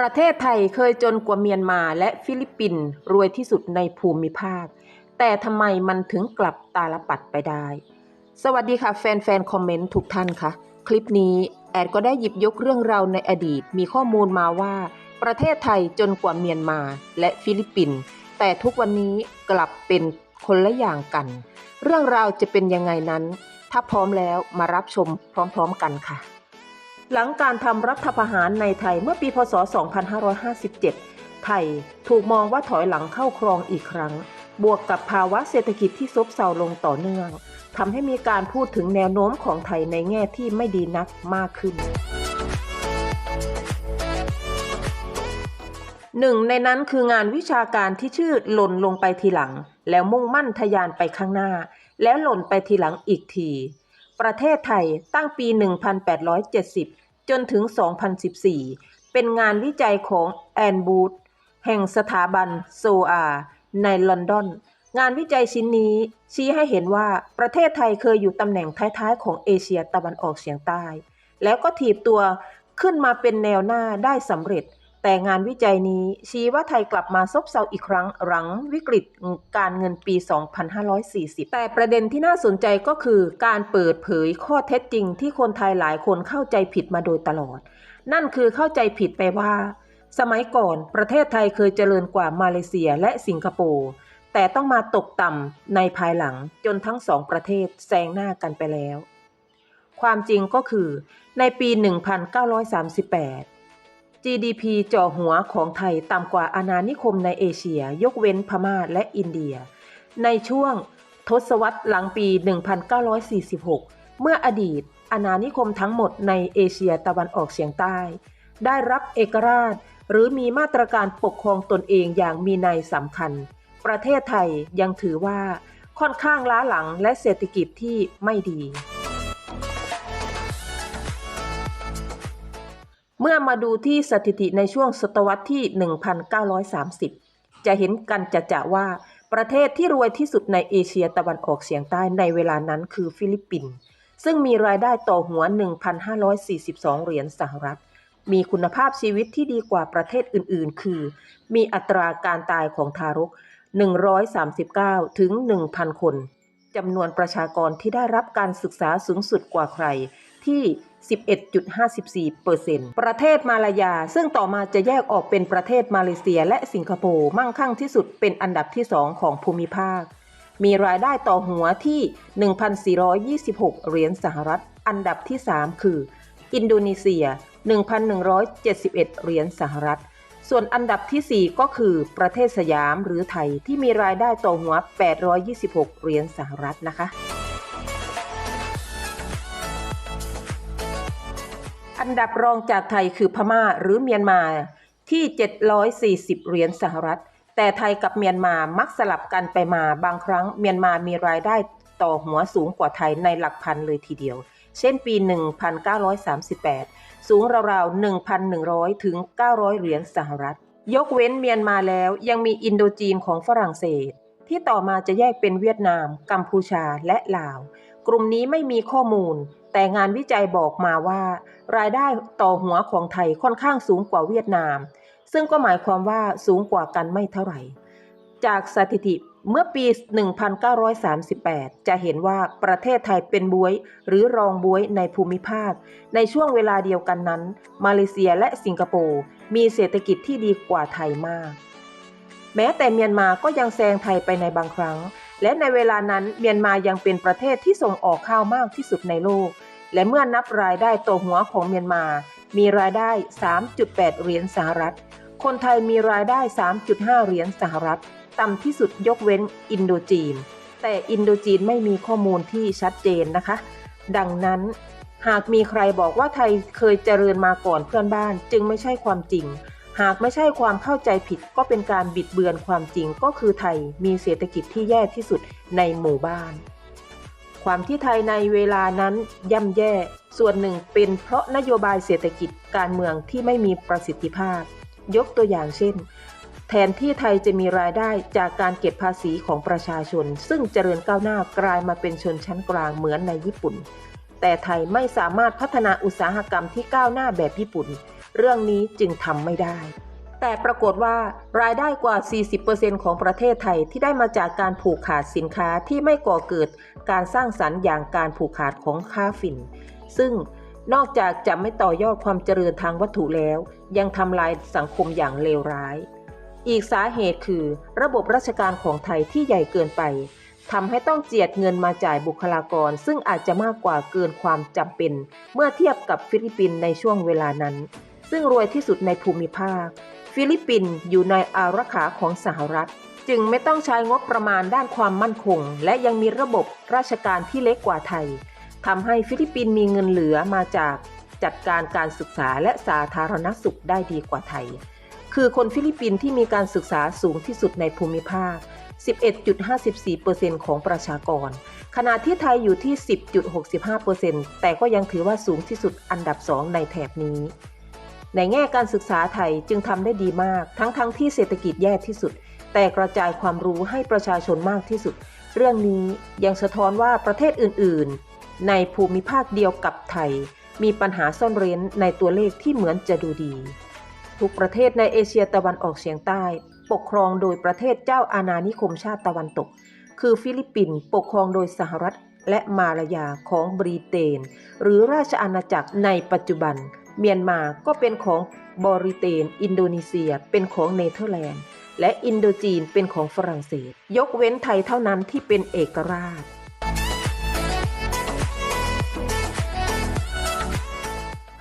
ประเทศไทยเคยจนกว่าเมียนมาและฟิลิปปินส์รวยที่สุดในภูมิภาค แต่ทำไมมันถึงกลับตาลปัดไปได้ สวัสดีค่ะแฟนๆ คอมเมนต์ทุกท่านค่ะ คลิปนี้แอดก็ได้หยิบยกเรื่องราวในอดีตมีข้อมูลมาว่า ประเทศไทยจนกว่าเมียนมาและฟิลิปปินส์แต่ทุกวันนี้กลับเป็นคนละอย่างกัน เรื่องราวจะเป็นยังไงนั้น ถ้าพร้อมแล้วมารับชมพร้อมๆกันค่ะ หลังการทำรัฐประหารในไทยเมื่อปีพศ 2557 ไทยถูกมองว่าถอยหลังเข้าครองอีกครั้ง บวกกับภาวะเศรษฐกิจที่ซบเซาลงต่อเนื่องทำให้มีการพูดถึงแนวโน้มของไทยในแง่ที่ไม่ดีนักมากขึ้นหนึ่งในนั้นคืองานวิชาการที่ชื่อหล่นลงไปทีหลัง แล้วมุ่งมั่นทะยานไปข้างหน้า แล้วหล่นไปทีหลังอีกที ประเทศไทยตั้งปี 1870 จนถึง 2014 เป็นงานวิจัยของแอนบูธแห่งสถาบันโซอาในลอนดอน งานวิจัยชิ้นนี้ชี้ให้เห็นว่าประเทศไทยเคยอยู่ตำแหน่งท้ายๆ ของเอเชียตะวันออกเฉียงใต้ แล้วก็ถีบตัวขึ้นมาเป็นแนวหน้าได้สำเร็จ แต่งานวิจัยนี้ชี้ว่าไทยกลับมาซบเซาอีกครั้งหลังวิกฤตการเงินปี 2540 แต่ประเด็นที่น่าสนใจก็คือการเปิดเผยข้อเท็จจริงที่คนไทยหลายคนเข้าใจผิดมาโดยตลอด นั่นคือเข้าใจผิดไปว่า สมัยก่อนประเทศไทยเคยเจริญกว่ามาเลเซียและสิงคโปร์แต่ต้องมาตกต่ำในภายหลังจนทั้งสองประเทศแซงหน้ากันไปแล้ว ความจริงก็คือในปี 1938 GDP จ่อหัวของไทยต่ำกว่าอาณานิคมในเอเชีย ยกเว้นพม่าและอินเดีย ในช่วงทศวรรษหลังปี 1946 เมื่ออดีต อาณานิคมทั้งหมดในเอเชียตะวันออกเฉียงใต้ ได้รับเอกราช หรือมีมาตรการปกครองตนเองอย่างมีนัยสำคัญ ประเทศไทยยังถือว่าค่อนข้างล้าหลังและเศรษฐกิจที่ไม่ดี เมื่อมาดูที่สถิติในช่วงศตวรรษที่ 1930 จะเห็นกันจะจะว่า ประเทศที่รวยที่สุดในเอเชียตะวันออกเฉียงใต้ในเวลานั้นคือฟิลิปปินส์ซึ่งมีรายได้ต่อหัว 1,542 เหรียญสหรัฐ มีคุณภาพชีวิตที่ดีกว่าประเทศอื่นๆ คือ มีอัตราการตายของทารก 139 ถึง 1,000 คนจำนวนประชากรที่ได้รับการศึกษาสูงสุดกว่าใครที่ 11.54เประเทศมาลายา ซึ่งต่อมาจะแยกออกเป็นประเทศมาเลเซียและสิงคโปร์มั่งคั่งที่สุดเป็นอันดับที่ 2 ของภูมิภาค มีรายได้ต่อหัวที่ 1,426 เหรียญสหรัฐ อันดับที่ 3 คือ อินโดนีเซีย 1,171 เหรียญสหรัฐ ส่วนอันดับทีสี่4 ก็คือประเทศสยามหรือไทยที่มีรายได้ต่อหัว 826 เหรียญสหรัฐนะคะ อันดับรองจากไทยคือพม่าหรือเมียนมาที่ 740 เหรียญสหรัฐ แต่ไทยกับเมียนมามักสลับกันไปมาบางครั้งเมียนมามีรายได้ต่อหัวสูงกว่าไทยในหลักพันเลยทีเดียว เช่นปี 1938 สูงราวๆ 1,100 ถึง 900 เหรียญสหรัฐ ยกเว้นเมียนมาแล้วยังมีอินโดจีนของฝรั่งเศส ที่ต่อมาจะแยกเป็นเวียดนาม กัมพูชาและลาว กลุ่มนี้ไม่มีข้อมูล แต่งานวิจัยบอกมาว่า รายได้ต่อหัวของไทยค่อนข้างสูงกว่าเวียดนาม ซึ่งก็หมายความว่าสูงกว่ากันไม่เท่าไหร่ จากสถิติเมื่อปี 1938 จะเห็นว่าประเทศไทยเป็นบวย หรือรองบวยในภูมิภาค ในช่วงเวลาเดียวกันนั้น มาเลเซียและสิงคโปร์มีเศรษฐกิจที่ดีกว่าไทยมาก แม้แต่เมียนมาก็ยังแซงไทยไปในบางครั้ง และในเวลานั้นเมียนมายังเป็นประเทศที่ส่งออกข้าวมากที่สุดในโลก และเมื่อนับรายได้ต่อหัวของเมียนมา มีรายได้ 3.8 เหรียญสหรัฐ คนไทยมีรายได้ 3.5 เหรียญสหรัฐ ต่ำที่สุดยกเว้นอินโดจีน แต่อินโดจีนไม่มีข้อมูลที่ชัดเจนนะคะ ดังนั้น หากมีใครบอกว่าไทยเคยเจริญมาก่อนเพื่อนบ้านจึงไม่ใช่ความจริง หากไม่ใช่ความเข้าใจผิดก็เป็นการบิดเบือนความจริงก็คือไทยมีเศรษฐกิจที่แย่ที่สุดในหมู่บ้าน ความที่ไทยในเวลานั้นย่ำแย่ ส่วนหนึ่งเป็นเพราะนโยบายเศรษฐกิจการเมืองที่ไม่มีประสิทธิภาพ ยกตัวอย่างเช่น แทนที่ไทยจะมีรายได้จากการเก็บภาษีของประชาชน ซึ่งเจริญก้าวหน้ากลายมาเป็นชนชั้นกลางเหมือนในญี่ปุ่น แต่ไทยไม่สามารถพัฒนาอุตสาหกรรมที่ก้าวหน้าแบบญี่ปุ่น เรื่องนี้จึงทำไม่ได้ แต่ปรากฏว่ารายได้กว่า 40%ของประเทศไทยที่ได้มาจากการผูกขาดสินค้าที่ไม่ก่อเกิดการสร้างสรรค์อย่างการผูกขาดของค่าฝิ่น ซึ่งนอกจากจะไม่ต่อยอดความเจริญทางวัตถุแล้ว ยังทำลายสังคมอย่างเลวร้าย อีกสาเหตุคือ ระบบราชการของไทยที่ใหญ่เกินไปทำให้ต้องเจียดเงินมาจ่ายบุคลากร ซึ่งอาจจะมากกว่าเกินความจำเป็น เมื่อเทียบกับฟิลิปปินส์ในช่วงเวลานั้น ซึ่งรวยที่สุดในภูมิภาค ฟิลิปปินส์อยู่ในอารักขาของสหรัฐ จึงไม่ต้องใช้งบประมาณด้านความมั่นคง และยังมีระบบราชการที่เล็กกว่าไทยทำให้ฟิลิปปินส์มีเงินเหลือมาจากจัดการการศึกษาและสาธารณสุขได้ดีกว่าไทย คือคนฟิลิปปินส์ที่มีการศึกษาสูงที่สุดในภูมิภาค 11.54%ของประชากร ขณะที่ไทยอยู่ที่ 10.65%แต่ก็ยังถือว่าสูงที่สุดอันดับ 2 ในแถบนี้ ในแง่การศึกษาไทยจึงทำได้ดีมาก ทั้งๆทที่เศรษฐกิจแย่ที่สุด แต่กระจายความรู้ให้ประชาชนมากที่สุด เรื่องนี้ยังสะท้อนว่าประเทศอื่น ๆ ในภูมิภาคเดียวกับไทย มีปัญหาซ่อนเร้นในตัวเลขที่เหมือนจะดูดี ทุกประเทศในเอเชียตะวันออกเฉียงใต้ ปกครองโดยประเทศเจ้าอาณานิคมชาติตะวันตก คือฟิลิปปินส์ปกครองโดยสหรัฐและมาลายาของบริเตน หรือราชอาณาจักรในปัจจุบัน เมียนมาก็เป็นของบริเตน อินโดนีเซีย เป็นของเนเธอร์แลนด์ และอินโดจีนเป็นของฝรั่งเศส ยกเว้นไทยเท่านั้นที่เป็นเอกราช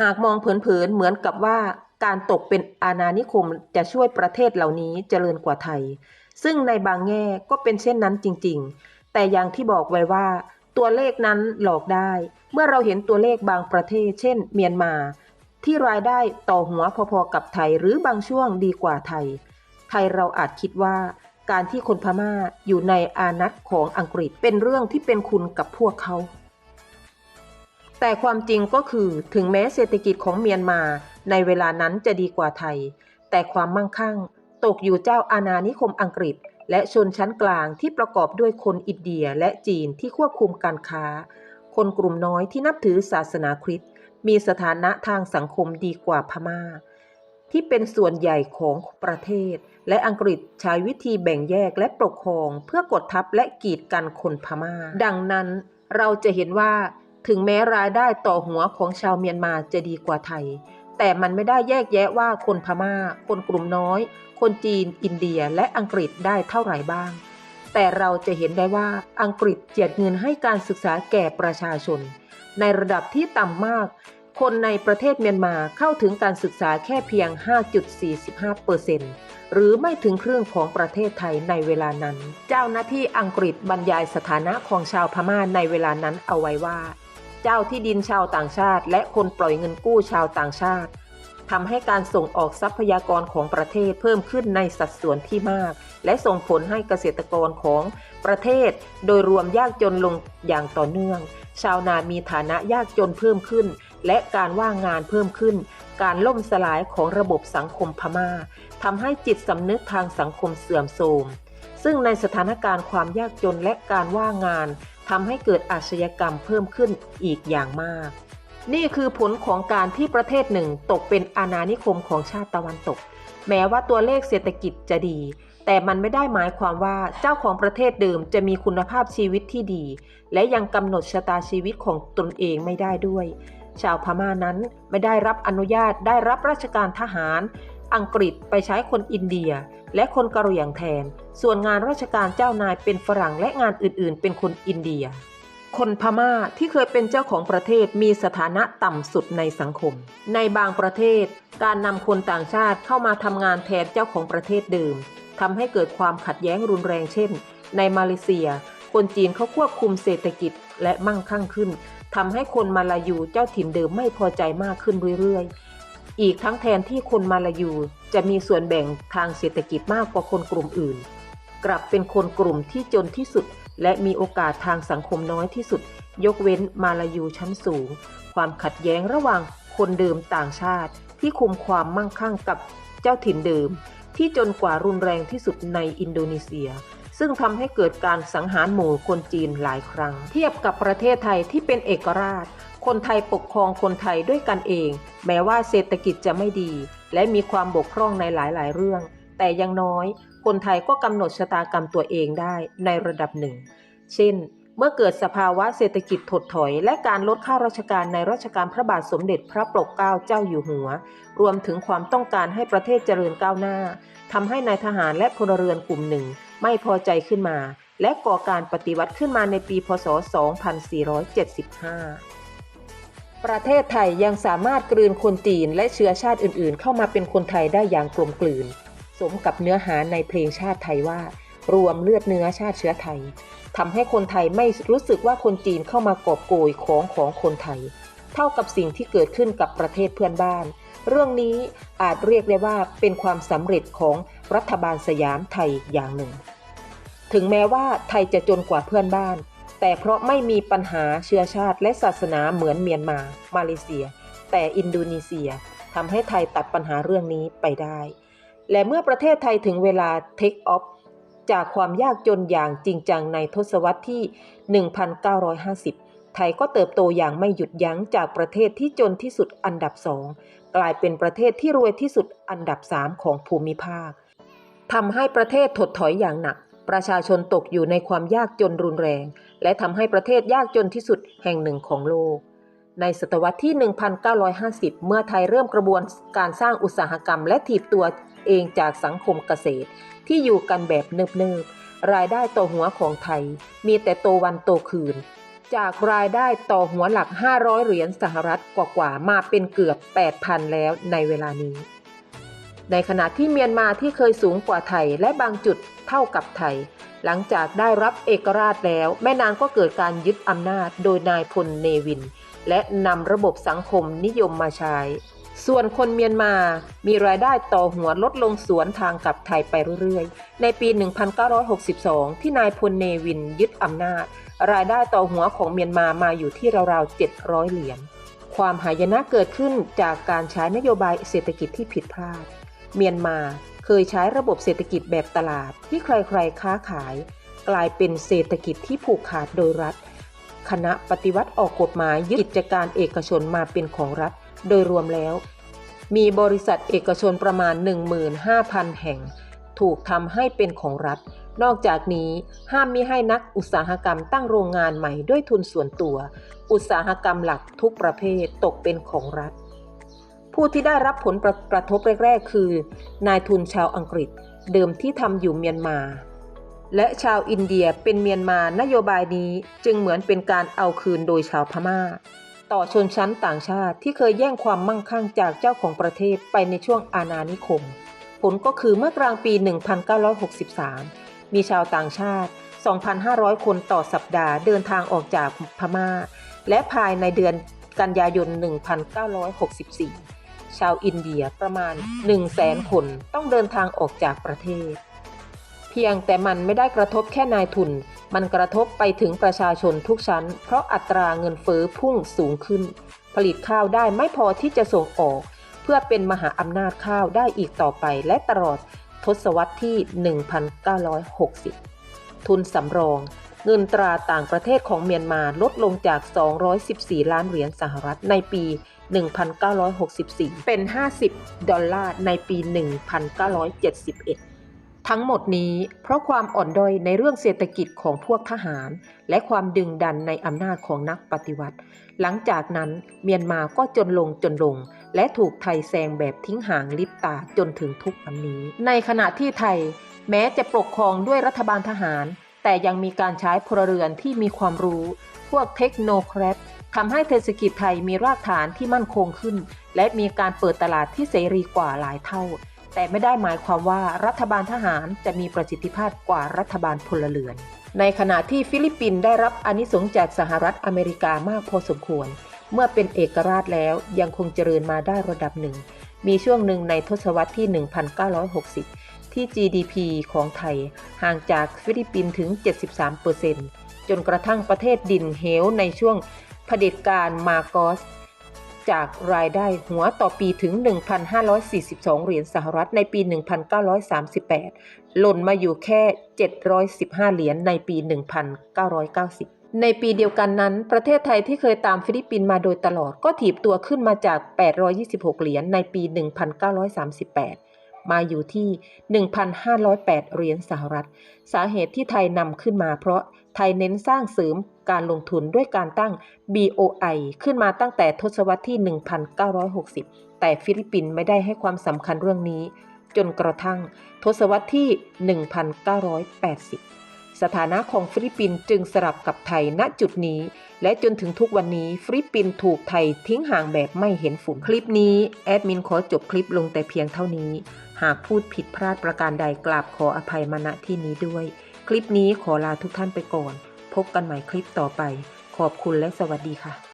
หากมองเผินๆเหมือนกับว่าการตกเป็นอาณานิคมจะช่วยประเทศเหล่านี้เจริญกว่าไทย ซึ่งในบางแง่ก็เป็นเช่นนั้นจริง ๆ แต่อย่างที่บอกไว้ว่า ตัวเลขนั้นหลอกได้ เมื่อเราเห็นตัวเลขบางประเทศ เช่น เมียนมา ที่รายได้ต่อหัวพอๆกับไทยหรือบางช่วงดีกว่าไทย ไทยเราอาจคิดว่า การที่คนพม่าอยู่ในอานัตของอังกฤษเป็นเรื่องที่เป็นคุณกับพวกเขา แต่ความจริงก็คือถึงแม้เศรษฐกิจของเมียนมาในเวลานั้นจะดีกว่าไทย แต่ความมั่งคั่ง ตกอยู่เจ้าอาณานิคมอังกฤษ และชนชั้นกลางที่ประกอบด้วยคนอินเดียและจีนที่ควบคุมการค้า คนกลุ่มน้อยที่นับถือศาสนาคริสต์ มีสถานะทางสังคมดีกว่าพม่า ที่เป็นส่วนใหญ่ของประเทศ และอังกฤษใช้วิธีแบ่งแยกและปกครอง เพื่อกดทับและกีดกันคนพม่า ดังนั้นเราจะเห็นว่าถึงแม้รายได้ต่อหัวของชาวเมียนมาจะดีกว่าไทย แต่มันไม่ได้แยกแยะว่าคนพม่า คนกลุ่มน้อย คนจีน อินเดียและอังกฤษได้เท่าไหร่บ้าง แต่เราจะเห็นได้ว่าอังกฤษเจียดเงินให้การศึกษาแก่ประชาชน ในระดับที่ต่ำมาก คนในประเทศเมียนมาเข้าถึงการศึกษาแค่เพียง 5.45%หรือไม่ถึงครึ่งของประเทศไทยในเวลานั้น เจ้าหน้าที่อังกฤษบรรยายสถานะของชาวพม่าในเวลานั้นเอาไว้ว่า เจ้าที่ดินชาวต่างชาติ และคนปล่อยเงินกู้ชาวต่างชาติ ทำให้การส่งออกทรัพยากรของประเทศเพิ่มขึ้นในสัดส่วนที่มาก และส่งผลให้เกษตรกรของประเทศ โดยรวมยากจนลงอย่างต่อเนื่อง ชาวนามีฐานะยากจนเพิ่มขึ้น และการว่างงานเพิ่มขึ้น การล่มสลายของระบบสังคมพม่าทำให้จิตสำนึกทางสังคมเสื่อมโทรมซึ่งในสถานการณ์ความยากจนและการว่างงานทำให้เกิดอาชญากรรมเพิ่มขึ้นอีกอย่างมาก นี่คือผลของการที่ประเทศหนึ่งตกเป็นอาณานิคมของชาติตะวันตก แม้ว่าตัวเลขเศรษฐกิจจะดี แต่มันไม่ได้หมายความว่าเจ้าของประเทศเดิมจะมีคุณภาพชีวิตที่ดี และยังกำหนดชะตาชีวิตของตนเองไม่ได้ด้วย ชาวพม่านั้นไม่ได้รับอนุญาตได้รับราชการทหาร อังกฤษไปใช้คนอินเดีย และคนกะเหรี่ยงแทน ส่วนงานราชการเจ้านายเป็นฝรั่งและงานอื่น ๆ เป็นคนอินเดีย คนพม่าที่เคยเป็นเจ้าของประเทศมีสถานะต่ำสุดในสังคม ในบางประเทศ การนำคนต่างชาติเข้ามาทำงานแทนเจ้าของประเทศเดิมทำให้เกิดความขัดแย้งรุนแรงเช่น ในมาเลเซีย คนจีนเขาควบคุมเศรษฐกิจและมั่งคั่งขึ้นทำให้คนมาลายูเจ้าถิ่นเดิมไม่พอใจมากขึ้นเรื่อยๆ อีกทั้งแทนที่คนมาลายูจะมีส่วนแบ่งทางเศรษฐกิจมากกว่าคนกลุ่มอื่น กลับเป็นคนกลุ่มที่จนที่สุด และมีโอกาสทางสังคมน้อยที่สุด ยกเว้นมาลายูชั้นสูง ความขัดแย้งระหว่างคนเดิมต่างชาติ ที่คุมความมั่งคั่งกับเจ้าถิ่นเดิม ที่จนกว่ารุนแรงที่สุดในอินโดนีเซีย ซึ่งทำให้เกิดการสังหารหมู่คนจีนหลายครั้ง เทียบกับประเทศไทยที่เป็นเอกราช คนไทยปกครองคนไทยด้วยกันเอง แม้ว่าเศรษฐกิจจะไม่ดี และมีความบกพร่องในหลายๆ เรื่อง แต่ยังน้อย คนไทยก็กำหนดชะตากรรมตัวเองได้ในระดับหนึ่ง เช่น เมื่อเกิดสภาวะเศรษฐกิจถดถอย และการลดค่าราชการในรัชกาลพระบาทสมเด็จพระปกเกล้าเจ้าอยู่หัว รวมถึงความต้องการให้ประเทศเจริญก้าวหน้าทำให้นายทหารและพลเรือนกลุ่มหนึ่ง ไม่พอใจขึ้นมา และก่อการปฏิวัติขึ้นมาในปีพศ 2475ประเทศไทยยังสามารถกลืนคนจีนและเชื้อชาติอื่นๆ เข้ามาเป็นคนไทยได้อย่างกลมกลืน สมกับเนื้อหาในเพลงชาติไทยว่า รวมเลือดเนื้อชาติเชื้อไทยทำให้คนไทยไม่รู้สึกว่าคนจีนเข้ามากอบโกยของของคนไทย เท่ากับสิ่งที่เกิดขึ้นกับประเทศเพื่อนบ้าน เรื่องนี้อาจเรียกได้ว่าเป็นความสำเร็จของรัฐบาลสยามไทยอย่างหนึ่ง ถึงแม้ว่าไทยจะจนกว่าเพื่อนบ้าน แต่เพราะไม่มีปัญหาเชื้อชาติและศาสนาเหมือนเมียนมา มาเลเซีย แต่อินโดนีเซียทำให้ไทยตัดปัญหาเรื่องนี้ไปได้ และเมื่อประเทศไทยถึงเวลา take off จากความยากจนอย่างจริงจังในทศวรรษที่ 1950 ไทยก็เติบโตอย่างไม่หยุดยั้งจากประเทศที่จนที่สุดอันดับสองกลายเป็นประเทศที่รวยที่สุดอันดับสามของภูมิภาคทำให้ประเทศถดถอยอย่างหนัก ประชาชนตกอยู่ในความยากจนรุนแรง และทำให้ประเทศยากจนที่สุดแห่งหนึ่งของโลก ในศตวรรษที่ 1950 เมื่อไทยเริ่มกระบวนการสร้างอุตสาหกรรมและถีบตัวเองจากสังคมเกษตร ที่อยู่กันแบบเนิบๆ รายได้ต่อหัวของไทย มีแต่โตวันโตคืน จากรายได้ต่อหัวหลัก 500 เหรียญสหรัฐกว่าๆ มาเป็นเกือบ 8,000 แล้วในเวลานี้ ในขณะที่เมียนมาที่เคยสูงกว่าไทยและบางจุดเท่ากับไทย หลังจากได้รับเอกราชแล้ว แม่นางก็เกิดการยึดอำนาจโดยนายพลเนวิน และนำระบบสังคมนิยมมาใช้ ส่วนคนเมียนมา มีรายได้ต่อหัวลดลงสวนทางกับไทยไปเรื่อยๆ ในปี 1962 ที่นายพลเนวินยึดอำนาจ รายได้ต่อหัวของเมียนมามาอยู่ที่ราวๆ 700 เหรียญ ความหายนะเกิดขึ้นจากการใช้นโยบายเศรษฐกิจที่ผิดพลาด เมียนมาเคยใช้ระบบเศรษฐกิจแบบตลาดที่ใครๆค้าขาย กลายเป็นเศรษฐกิจที่ผูกขาดโดยรัฐ คณะปฏิวัติออกกฎหมายยึดกิจการเอกชนมาเป็นของรัฐ โดยรวมแล้ว มีบริษัทเอกชนประมาณ 15,000 แห่ง ถูกทำให้เป็นของรัฐ นอกจากนี้ห้ามมิให้นักอุตสาหกรรมตั้งโรงงานใหม่ด้วยทุนส่วนตัว อุตสาหกรรมหลักทุกประเภทตกเป็นของรัฐ ผู้ที่ได้รับผลประกระทบแรก ๆ คือนายทุนชาวอังกฤษ เดิมที่ทำอยู่เมียนมา และชาวอินเดียเป็นเมียนมานโยบายนี้จึงเหมือนเป็นการเอาคืนโดยชาวพม่า ต่อชนชั้นต่างชาติที่เคยแย่งความมั่งคั่งจากเจ้าของประเทศไปในช่วงอาณานิคม ผลก็คือเมื่อกลางปี 1963 มีชาวต่างชาติ 2,500 คนต่อสัปดาห์เดินทางออกจากพม่า และภายในเดือนกันยายน 1964 ชาวอินเดียประมาณ 100,000 คนต้องเดินทางออกจากประเทศ เพียงแต่มันไม่ได้กระทบแค่นายทุน มันกระทบไปถึงประชาชนทุกชั้น เพราะอัตราเงินเฟ้อพุ่งสูงขึ้น ผลิตข้าวได้ไม่พอที่จะส่งออก เพื่อเป็นมหาอำนาจข้าวได้อีกต่อไปและตลอดทศวรรษที่ 1960 ทุนสำรอง เงินตราต่างประเทศของเมียนมาลดลงจาก 214 ล้านเหรียญสหรัฐในปี 1964 เป็น 50 ดอลลาร์ในปี 1971 ทั้งหมดนี้เพราะความอ่อนด้อยในเรื่องเศรษฐกิจของพวกทหาร และความดึงดันในอำนาจของนักปฏิวัติ หลังจากนั้นเมียนมาก็จนลงจนลง และถูกไทยแซงแบบทิ้งห่างลิบตาจนถึงทุกวันนี้ ในขณะที่ไทย แม้จะปกครองด้วยรัฐบาลทหาร แต่ยังมีการใช้พลเรือนที่มีความรู้ พวกเทคโนแครตทำให้เศรษฐกิจไทยมีรากฐานที่มั่นคงขึ้น และมีการเปิดตลาดที่เสรีกว่าหลายเท่า แต่ไม่ได้หมายความว่ารัฐบาลทหารจะมีประสิทธิภาพกว่ารัฐบาลพลเรือน ในขณะที่ฟิลิปปินส์ได้รับอนิสงจากสหรัฐอเมริกามากพอสมควร เมื่อเป็นเอกราชแล้วยังคงเจริญมาได้ระดับหนึ่ง มีช่วงหนึ่งในทศวรรษที่ 1960 ที่ GDP ของไทย ห่างจากฟิลิปปินส์ถึง 73%จนกระทั่งประเทศดินเหวในช่วงเผด็จการมาโกส จากรายได้หัวต่อปีถึง 1,542 เหรียญสหรัฐในปี 1938 หล่นมาอยู่แค่ 715 เหรียญในปี 1990ในปีเดียวกันนั้น ประเทศไทยที่เคยตามฟิลิปปินส์มาโดยตลอดก็ถีบตัวขึ้นมาจาก 826 เหรียญในปี 1938 มาอยู่ที่ 1,508 เหรียญสหรัฐ สาเหตุที่ไทยนำขึ้นมาเพราะ ไทยเน้นสร้างเสริมการลงทุนด้วยการตั้ง BOI ขึ้นมาตั้งแต่ทศวรรษที่ 1960 แต่ฟิลิปปินส์ไม่ได้ให้ความสำคัญเรื่องนี้ จนกระทั่งทศวรรษที่ 1980สถานะของฟิลิปปินส์จึงสลับกับไทยณจุดนี้ และจนถึงทุกวันนี้ฟิลิปปินส์ถูกไทยทิ้งห่างแบบไม่เห็นฝุ่นคลิปนี้ แอดมินขอจบคลิปลงแต่เพียงเท่านี้ หากพูดผิดพลาดประการใดกราบขออภัยมาณที่นี้ด้วย คลิปนี้ขอลาทุกท่านไปก่อน พบกันใหม่คลิปต่อไป ขอบคุณและสวัสดีค่ะ